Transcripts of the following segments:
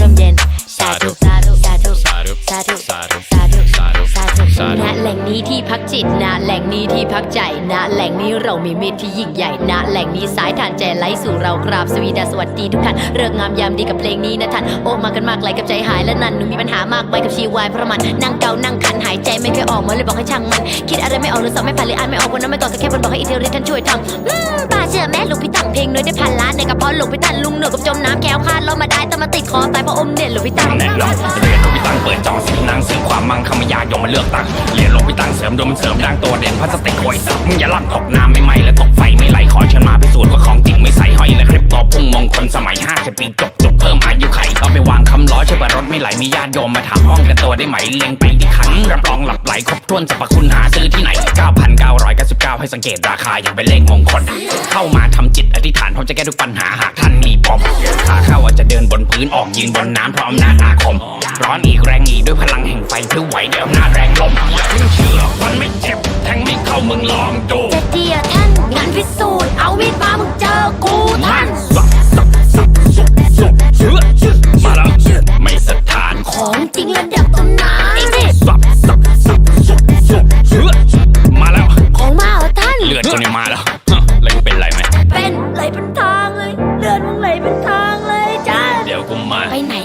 ร่มเย็นสาธุสาธุสาธุสาธุสาธุสาธุ สาธุสาธุสาธุสาธุณแหล่งนี้ที่พักจิตณแหล่งนี้ที่พักใจณแหล่งนี้เรามีมิตรที่ยิ่งใหญ่ณแหล่งนี้สายทานใจไหลสู่เรากราบสวีดาสวัสดีทุกท่านเริกงามยามดีกับเพลงนี้นะท่านโอ้มากันมากไหลกับใจหายและนั่นหนูมีปัญหามากไปกับชีวายเพราะมันนั่งเกานั่งคันหายใจไม่เคยออกมาเลยบอกให้ช่างมัน คิดอะไรไม่ออกหรือสอบไม่ผ่านหรืออ่านไม่ออกวันนั้นไม่ก่อนก็แค่บนบอกให้อิทธิฤทธิ์ท่านช่วยทำอืมป้าเชื่อแม่หลวงพี่ตั้งเพลงน้อยได้พันล้านในกระเพาะหลวงพี่ตั้งลุงเหนือกับจมน้ำแก้วคาดเรามาได้แต่มาติดคอตายเพราะอมเนี่ยหลวงพี่ตั้งแน่นอนเรียนหลวงพี่ตั้งเปิดจองสิบนางสืบความมั่งคำยายงมาเลือกตังเรียนหลงพี่ตั้งเสริมดวงมันเสริมดังตัวเด่นพลาสติกโอยสับมึงอย่าลั่นตกน้ำไม่ไหมและตกไฟไม่ไหลขอเชิญมาพิสูจน์ว่าของจริงไม่ใส่ห้อยและคลิปต่อพุ่งมงคลสมัย50ปีจบจบเพิ่มอายุไขเอาไปวางคำล้อเชื่อว่ารถไม่ไหลมีญาติโยมมาถามห้องกันตัวได้ไหมเล็งไปที่ขันรับรองหลับไหลครบถ้วนสรรพคุณหาซื้อที่ไหน 9,999 ให้สังเกตราคาอย่างเป็นเลขมงคล เข้ามาทำจิตอธิษฐานพร้อมจะแก้ทุกปัญหาหากท่านมี ปมขาเข้าอาจจะเดินบนพื้นออกยืนบนน้ำเพราะอำนาจอาคม ร้อนอีกแรงอีกด้วยพลังแห่งไฟเพื่อไหวด้วยอำนาจแรงลมอย่าเพิ่งเชื่อมันไม่เจ็บแทงไม่เข้ามึงลองดูจะเดียท่านงานพิสูจน์เอามีดมามึงเจอกูท่านสับสับสับสุบสุบเชื่อมาแล้วไม่สถานของจริงระดับตำนานสิสับสับสับสุบสุบเชื่อมาแล้วของมาเหรอท่านเลือดกูเนี่ยมาแล้ว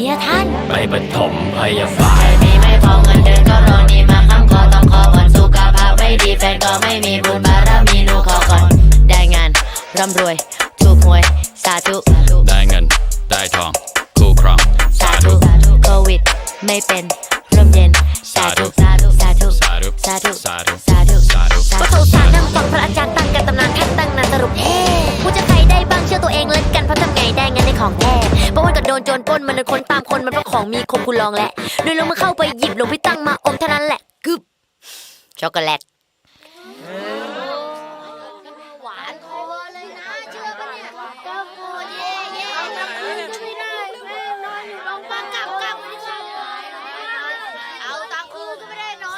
อะท่าน ไปปฐมพยาบาลนี่ไม่พอเงินเดือนก็รอนี่มาค้ำคอต้องคอก่อนสุขภาพไม่ดีแฟนก็ไม่มีบุญบารมีหนูขอก่อน ได้งานร่ำรวยถูกหวยสาธุได้เงิน ได้ทองคู่ครอง สาธุโควิด ไม่เป็นร่มเย็นสาธุสาธุสาธุสาธุสาธุสาธุสาธุสาธุ ดนโจรปล้นมันเลยคนตามคนมันเพราะของมีคมกูลองแหละโดยลงมือเข้าไปหยิบหลวงพี่ตั้งมาอมเท่านั้นแหละกึบช็อกโกแลตหวานโคอเลยนะเชื่อปะเนี่ยก็กูเย่เย่เอาตังคืนไม่ได้แม่นอนอยู่โรงพยาบาลกลับกลับเอาตังคืนก็ไม่ได้นอน